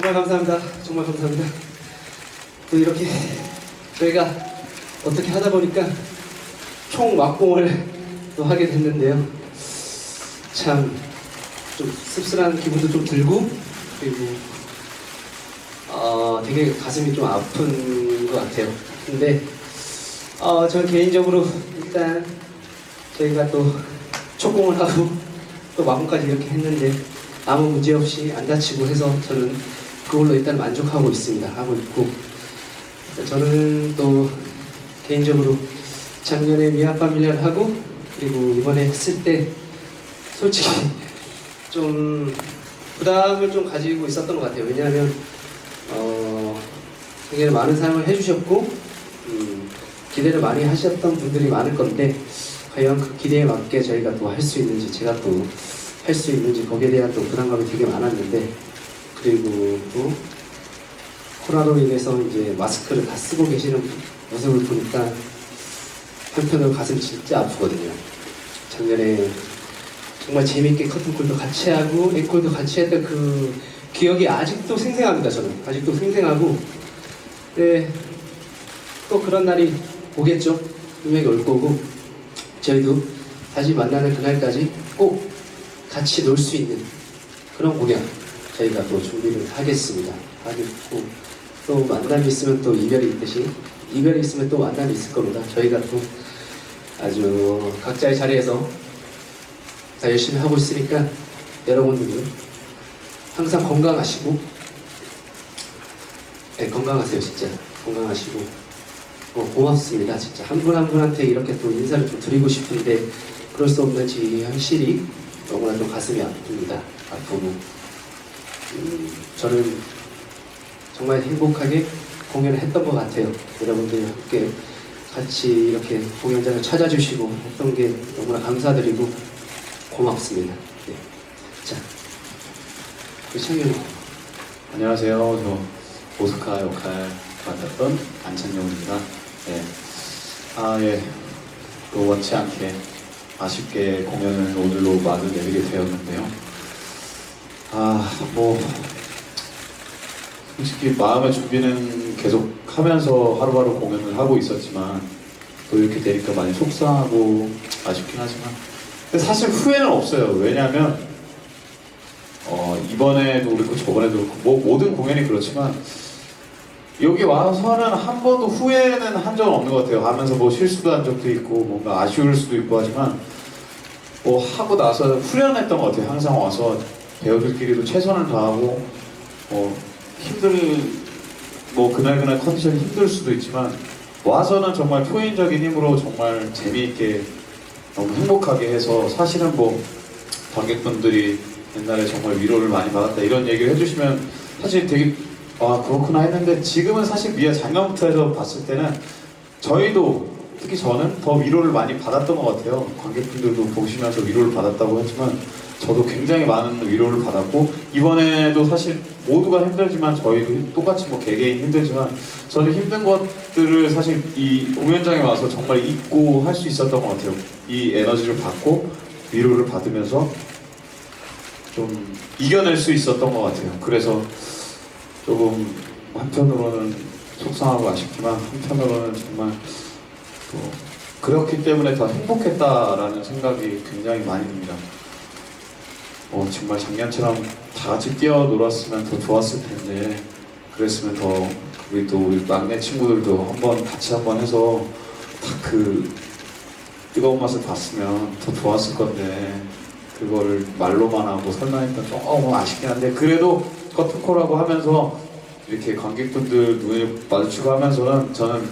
정말 감사합니다. 정말 감사합니다. 또 이렇게 저희가 어떻게 하다 보니까 총 막공을 또 하게 됐는데요. 참 좀 씁쓸한 기분도 좀 들고 그리고 어, 되게 가슴이 좀 아픈 것 같아요. 근데 어, 저는 개인적으로 일단 저희가 또 초공을 하고 또 마무까지 이렇게 했는데 아무 문제 없이 안 다치고 해서 저는 그걸로 일단 만족하고 있습니다. 하고 있고 저는 또 개인적으로 작년에 미아 파밀리아를 하고 그리고 이번에 했을 때 솔직히 좀 부담을 좀 가지고 있었던 것 같아요. 왜냐하면 어, 굉장히 많은 사랑을 해주셨고 음, 기대를 많이 하셨던 분들이 많을 건데 과연 그 기대에 맞게 저희가 또 할 수 있는지 제가 또 할 수 있는지 거기에 대한 또 부담감이 되게 많았는데 그리고 또 코로나로 인해서 이제 마스크를 다 쓰고 계시는 모습을 보니까 한편으로 가슴이 진짜 아프거든요. 작년에 정말 재밌게 커튼콜도 같이 하고 앵콜도 같이 했던 그 기억이 아직도 생생합니다. 저는 아직도 생생하고 네, 또 그런 날이 오겠죠. 분명히 올 거고 저희도 다시 만나는 그날까지 꼭 같이 놀 수 있는 그런 공연 저희가 또 준비를 하겠습니다. 하겠고 또 만남이 있으면 또 이별이 있듯이 이별이 있으면 또 만남이 있을 겁니다. 저희가 또 아주 각자의 자리에서 다 열심히 하고 있으니까 여러분들도 항상 건강하시고 네, 건강하세요 진짜. 건강하시고. 어, 고맙습니다 진짜. 한 분 한 분한테 이렇게 또 인사를 좀 드리고 싶은데 그럴 수 없는 지 현실이 너무나 좀 가슴이 아픕니다. 아프고 음, 저는 정말 행복하게 공연을 했던 것 같아요 여러분들 함께 같이 이렇게 공연장을 찾아주시고 했던 게 너무나 감사드리고 고맙습니다 네. 자 창현이 안녕하세요. 저 오스카 역할 맡았던 안찬영입니다. 네. 아, 예. 또 원치 않게 아쉽게 공연을 오늘로 막을 내리게 되었는데요. 아, 뭐, 솔직히 마음의 준비는 계속 하면서 하루하루 공연을 하고 있었지만 또 이렇게 되니까 많이 속상하고 아쉽긴 하지만 근데 사실 후회는 없어요. 왜냐하면 어, 이번에도 그렇고 저번에도 그렇고 뭐 모든 공연이 그렇지만 여기 와서는 한 번도 후회는 한 적은 없는 것 같아요. 하면서 뭐 실수도 한 적도 있고 뭔가 아쉬울 수도 있고 하지만 뭐 하고 나서 후련했던 것 같아요. 항상 와서 배우들끼리도 최선을 다하고 뭐 힘들 뭐 그날 그날 컨디션이 힘들 수도 있지만 와서는 정말 표현적인 힘으로 정말 재미있게 너무 행복하게 해서 사실은 뭐 관객분들이 옛날에 정말 위로를 많이 받았다 이런 얘기를 해주시면 사실 되게 아 그렇구나 했는데 지금은 사실 미아 작년부터 해서 봤을 때는 저희도 특히 저는 더 위로를 많이 받았던 것 같아요 관객분들도 보시면서 위로를 받았다고 했지만 저도 굉장히 많은 위로를 받았고 이번에도 사실 모두가 힘들지만 저희도 똑같이 뭐 개개인 힘들지만 저는 힘든 것들을 사실 이 공연장에 와서 정말 잊고 할 수 있었던 것 같아요 이 에너지를 받고 위로를 받으면서 좀 이겨낼 수 있었던 것 같아요. 그래서 조금 한편으로는 속상하고 아쉽지만 한편으로는 정말 또 그렇기 때문에 더 행복했다라는 생각이 굉장히 많이 듭니다. 어, 정말 작년처럼 다 같이 뛰어놀았으면 더 좋았을 텐데 그랬으면 더 우리 또 우리 막내 친구들도 한번 같이 한번 해서 다 그 뜨거운 맛을 봤으면 더 좋았을 건데 그거를 말로만 하고 설명하니까 조금 아쉽긴 한데 그래도 커튼콜하고 하면서 이렇게 관객분들 눈을 마주치고 하면서는 저는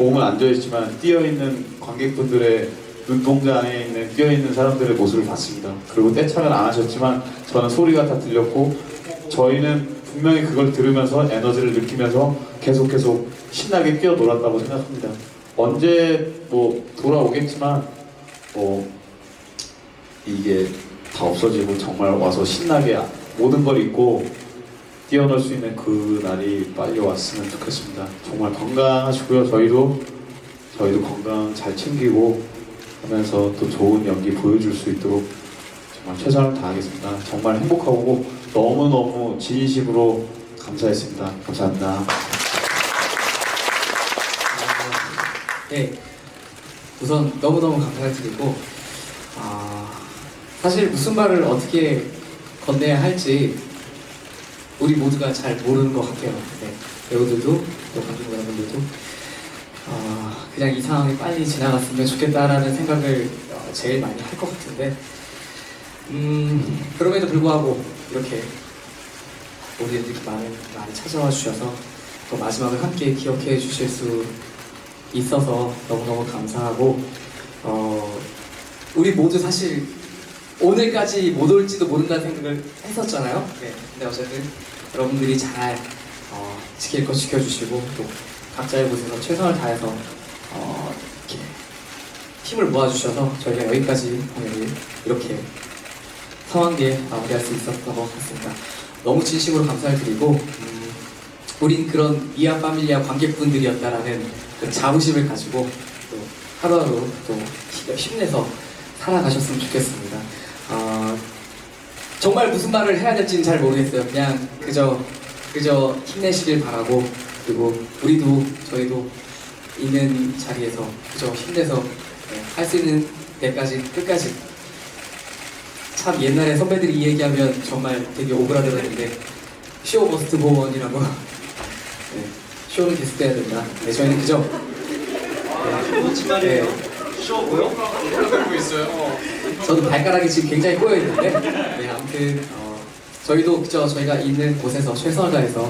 몸은 앉아있지만 뛰어있는 관객분들의 눈동자 안에 있는 뛰어있는 사람들의 모습을 봤습니다. 그리고 떼창을 안 하셨지만 저는 소리가 다 들렸고 저희는 분명히 그걸 들으면서 에너지를 느끼면서 계속 계속 신나게 뛰어놀았다고 생각합니다. 언제 뭐 돌아오겠지만 뭐 이게 다 없어지고 정말 와서 신나게 모든 걸 잊고 뛰어놀 수 있는 그 날이 빨리 왔으면 좋겠습니다. 정말 건강하시고요. 저희도 저희도 건강 잘 챙기고 하면서 또 좋은 연기 보여줄 수 있도록 정말 최선을 다하겠습니다. 정말 행복하고 너무너무 진심으로 감사했습니다. 감사합니다. 네, 우선 너무너무 감사드리고 아, 사실 무슨 말을 어떻게 건네야 할지 우리 모두가 잘 모르는 것 같아요. 네, 배우들도 또 관중 여러분들도 아, 그냥 이 상황이 빨리 지나갔으면 좋겠다라는 생각을 어, 제일 많이 할 것 같은데 음, 그럼에도 불구하고 이렇게 우리들이 많이, 많이 찾아와 주셔서 또 마지막을 함께 기억해 주실 수 있어서 너무너무 감사하고 어, 우리 모두 사실 오늘까지 못 올지도 모른다는 생각을 했었잖아요. 네. 근데 어쨌든 여러분들이 잘 어, 지킬 거 지켜주시고 또 각자의 곳에서 최선을 다해서 어, 이렇게 힘을 모아주셔서 저희가 여기까지 공연을 이렇게 성황리에 마무리할 수 있었던 것 같습니다. 너무 진심으로 감사를 드리고 음, 우린 그런 이아 파밀리아 관객분들이었다라는 그 자부심을 가지고 또 하루하루 또 힘- 힘내서 살아가셨으면 좋겠습니다. 어, 정말 무슨 말을 해야 될지는 잘 모르겠어요. 그냥 그저 그저 힘내시길 바라고 그리고 우리도 저희도 있는 자리에서 그저 힘내서 네, 할수 있는 데까지 끝까지 참 옛날에 선배들이 이 얘기하면 정말 되게 오그라들었는데 쇼 머스트 고원이라고 네, 쇼는 계속돼야 된다. 네, 저희는 그저 무슨 말이에요? 쇼 뭐요? 저도 발가락이 지금 굉장히 꼬여 있는데 네, 아무튼 어, 저희도 그저 저희가 있는 곳에서 최선을 다해서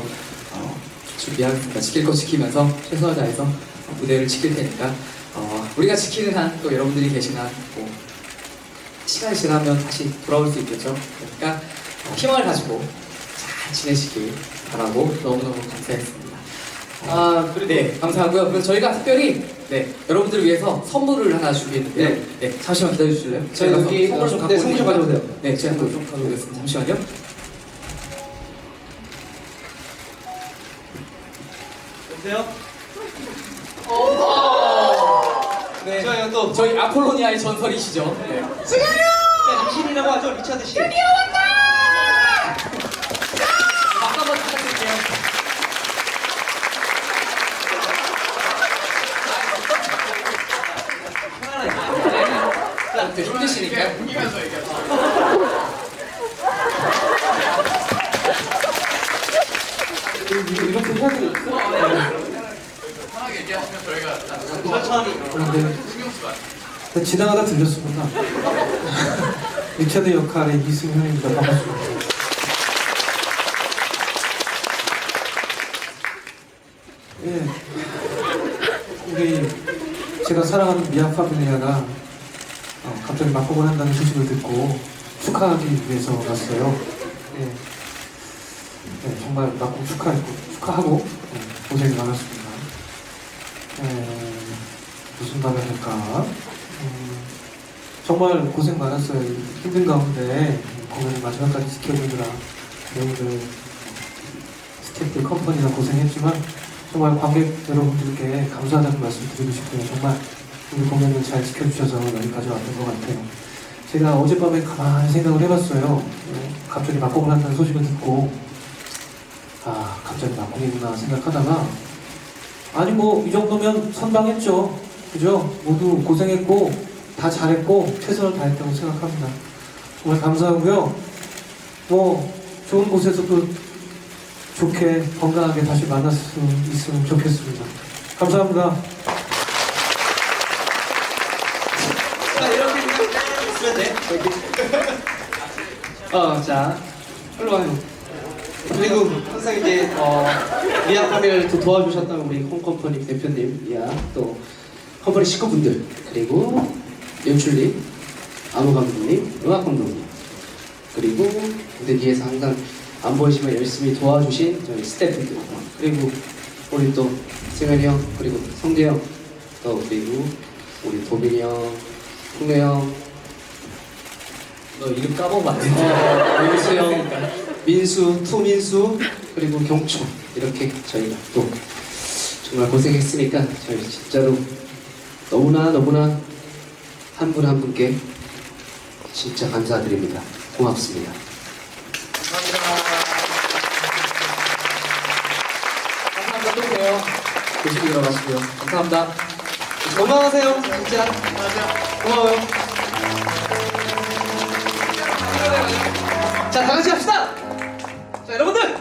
어, 준비하겠습니다. 지킬 거 지키면서 최선을 다해서 어, 무대를 지킬 테니까 어, 우리가 지키는 한 또 여러분들이 계신 한 뭐 시간이 지나면 다시 돌아올 수 있겠죠. 그러니까 어, 희망을 가지고 잘 지내시길 바라고 너무너무 감사했습니다. 아, 네, 감사하고요. 그럼 저희가 특별히 네, 여러분들을 위해서 선물을 하나 준비했는데요. 네. 네, 잠시만 기다려 주실래요? 저희 제가 여기 선물 좀 갖고 네, 선물 좀 오니까. 가져오세요. 네, 제가 좀 가져오겠습니다. 잠시만요. 여보세요? 네, 저희가 또 저희 아폴로니아의 전설이시죠. 네. 자, 리신이라고 하죠 리차드 씨. 박수 한번 부탁드릴게요. 자, 네, 힘드시니까. 이렇게 해야 되겠어? 네, 지나가다 들렸습니다. 리차드 역할의 이승현입니다. 반갑습니다. 예. 우리 제가 사랑하는 미아 파밀리아가 어, 갑자기 막복을 한다는 소식을 듣고 축하하기 위해서 왔어요. 예. 네, 정말 막복 축하했고 축하하고 예, 고생이 많았습니다. 예, 무슨 말을 할까? 음, 정말 고생 많았어요. 힘든 가운데 공연을 마지막까지 지켜보느라 배우들, 스태프들, 컴퍼니가 고생했지만 정말 관객 여러분들께 감사하다는 말씀 드리고 싶고요. 정말 우리 공연을 잘 지켜주셔서 여기까지 왔던 것 같아요. 제가 어젯밤에 가만히 생각을 해봤어요. 어, 갑자기 막공을 한다는 소식을 듣고 아 갑자기 막공이구나 생각하다가 아니 뭐 이 정도면 선방했죠. 그죠? 모두 고생했고 다 잘했고 최선을 다했다고 생각합니다. 정말 감사하고요. 뭐 좋은 곳에서 또 좋게 건강하게 다시 만날 수 있으면 좋겠습니다. 감사합니다. 자, 이렇게 있으면 돼. 어, 자, 일로 와요. 그리고 항상 이제 어, 미아 파밀을 또 도와주셨던 우리 홈컴퍼니 대표님, 이야 또 컴퍼니 식구분들 그리고 연출님, 안무 감독님, 음악 감독님 그리고 무대 뒤에서 항상 안 보이지만 열심히 도와주신 저희 스태프들 그리고 우리 또 승현이 형 그리고 성재 형 또 그리고 우리 도빈이 형, 홍래 형, 너 이름 까먹으면 안 된다. 민수 형, 민수, 투민수, 그리고 경초. 이렇게 저희가 또 정말 고생했으니까 저희 진짜로 너무나 너무나 한 분한 한 분께 진짜 감사드립니다. 고맙습니다. 감사합니다. 또 봬요. 조심히 들어가시고요. 감사합니다. 건강하세요, 진짜. 고마워요. 자, 다 같이 갑시다. 자, 여러분들